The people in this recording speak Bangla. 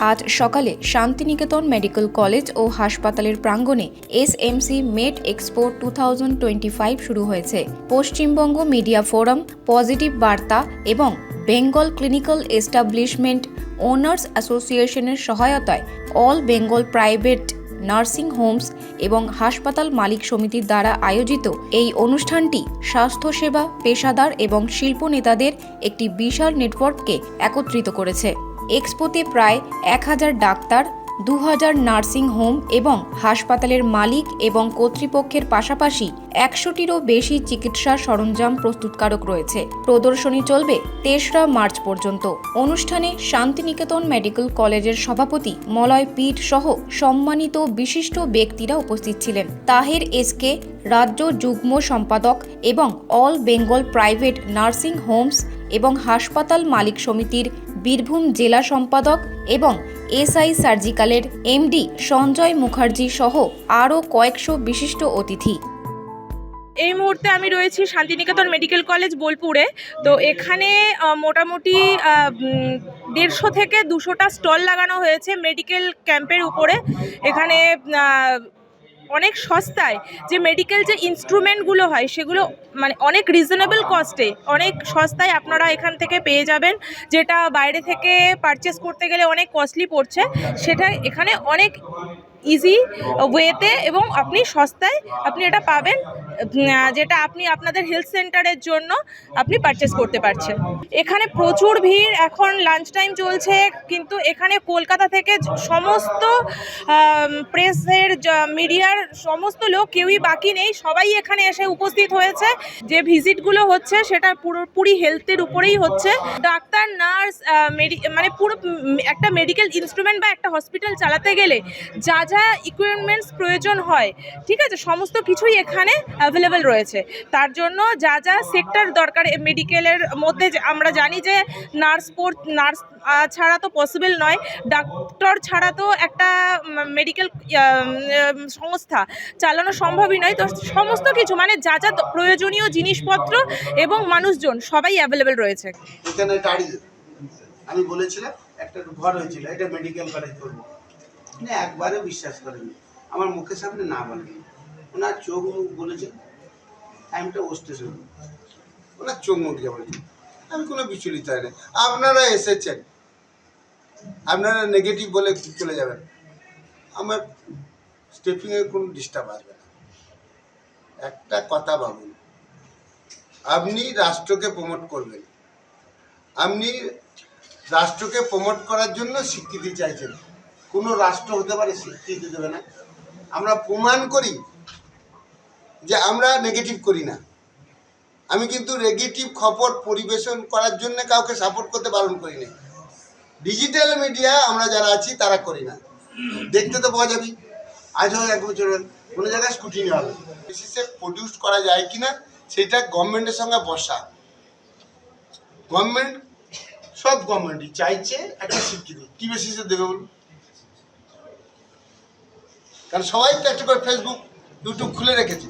আজ সকালে শান্তিনিকেতন মেডিকেল কলেজ ও হাসপাতালের প্রাঙ্গণে এসএমসি মেড এক্সপো টু শুরু হয়েছে। পশ্চিমবঙ্গ মিডিয়া ফোরাম, পজিটিভ বার্তা এবং বেঙ্গল ক্লিনিক্যাল এস্টাবলিশমেন্ট ওনার্স অ্যাসোসিয়েশনের সহায়তায় all Bengal private nursing homes এবং হাসপাতাল মালিক সমিতির দ্বারা আয়োজিত এই অনুষ্ঠানটি স্বাস্থ্যসেবা, পেশাদার এবং শিল্প নেতাদের একটি বিশাল নেটওয়ার্ককে একত্রিত করেছে। এক্সপোতে প্রায় এক হাজার ডাক্তার, দু হাজার নার্সিং হোম এবং হাসপাতালের মালিক এবং কর্তৃপক্ষের পাশাপাশি একশোটিরও বেশি চিকিৎসা সরঞ্জাম প্রস্তুতকারক রয়েছে। প্রদর্শনী চলবে তেসরা মার্চ পর্যন্ত। অনুষ্ঠানে শান্তিনিকেতন মেডিকেল কলেজের সভাপতি মলয় পিট সহ সম্মানিত বিশিষ্ট ব্যক্তিরা উপস্থিত ছিলেন। তাহের এসকে রাজ্য যুগ্ম সম্পাদক এবং all Bengal private nursing homes এবং হাসপাতাল মালিক সমিতির বীরভূম জেলা সম্পাদক এবং এসআই সার্জিক্যালের এমডি সঞ্জয় মুখার্জি সহ আরও কয়েকশো বিশিষ্ট অতিথি। এই মুহূর্তে আমি রয়েছি শান্তিনিকেতন মেডিকেল কলেজ বোলপুরে। তো এখানে মোটামুটি দেড়শো থেকে দুশোটা স্টল লাগানো হয়েছে মেডিকেল ক্যাম্পের উপরে। এখানে অনেক সস্তায় যে মেডিকেল যে ইনস্ট্রুমেন্টগুলো হয়, সেগুলো মানে অনেক রিজনেবল কস্টে অনেক সস্তায় আপনারা এখান থেকে পেয়ে যাবেন, যেটা বাইরে থেকে পারচেস করতে গেলে অনেক কস্টলি পড়ছে। সেটা এখানে অনেক ইজি ওয়েতে এবং আপনি সস্তায় আপনি এটা পাবেন যেটা আপনি আপনাদের হেলথ সেন্টারের জন্য আপনি পারচেস করতে পারছেন। এখানে প্রচুর ভিড়, এখন লাঞ্চ টাইম চলছে, কিন্তু এখানে কলকাতা থেকে সমস্ত প্রেসের মিডিয়ার সমস্ত লোক কেউই বাকি নেই, সবাই এখানে এসে উপস্থিত হয়েছে। যে ভিজিটগুলো হচ্ছে, সেটা পুরোপুরি হেলথের উপরেই হচ্ছে। ডাক্তার নার্স মানে পুরো একটা মেডিকেল ইনস্ট্রুমেন্ট বা একটা হসপিটাল চালাতে গেলে যা যা ইকুইপমেন্টস প্রয়োজন হয়, ঠিক আছে, সমস্ত কিছুই এখানে অ্যাভেলেবেল রয়েছে। তার জন্য যা যা সেক্টর দরকার মেডিকেলের মধ্যে আমরা জানি যে নার্স পোর্ট নার্স ছাড়া তো পসিবল নয় ডাক্তার ছাড়া তো একটা মেডিকেল সংস্থা চালানো সম্ভবই নয়। তো সমস্ত কিছু মানে যা যা প্রয়োজনীয় জিনিসপত্র এবং মানুষজন সবাই অ্যাভেলেবেল রয়েছে। এখানে দাঁড়িয়ে। আমি বলেছিলাম, একটা ঘর হয়েছিল, এটা মেডিকেল কলেজ করব। উনি একবারও বিশ্বাস করেনি আমার মুখের সামনে না বলেনি। ওনার চোখ মুখ বলেছে টাইমটা ও স্টেশন ওনার চোখ মুখ যা বলেছে আমি কোনো বিচলিত হয় না আপনারা এসেছেন। আপনারা নেগেটিভ বলে চলে যাবেন। আমার স্টেপিংয়ে কোনো ডিস্টার্ব আসবে না। একটা কথা ভাবুন। আপনি রাষ্ট্রকে প্রমোট করবেন। আপনি রাষ্ট্রকে প্রমোট করার জন্য স্বীকৃতি চাইছেন। কোনো রাষ্ট্র হতে পারে স্বীকৃতি দেবে না। আমরা প্রমাণ করি যে আমরা নেগেটিভ করি না। আমি কিন্তু নেগেটিভ খবর পরিবেশন করার জন্য কাউকে সাপোর্ট করতে বারণ করি না। ডিজিটাল মিডিয়া আমরা যারা আছি, তারা করি না। দেখতে তো পাওয়া যাবে আজ হোক, এক বছর কোনো জায়গায় স্কুটিনি হবে বিশেষে প্রডিউস করা যায় কিনা, সেটা গভর্নমেন্টের সঙ্গে বসা। গভর্নমেন্ট সব গভর্নমেন্টই চাইছে একটা স্বীকৃতি কি বেসিসে দেবে বলুন? কারণ সবাই তো একটা করে ফেসবুক ইউটিউব খুলে রেখেছে।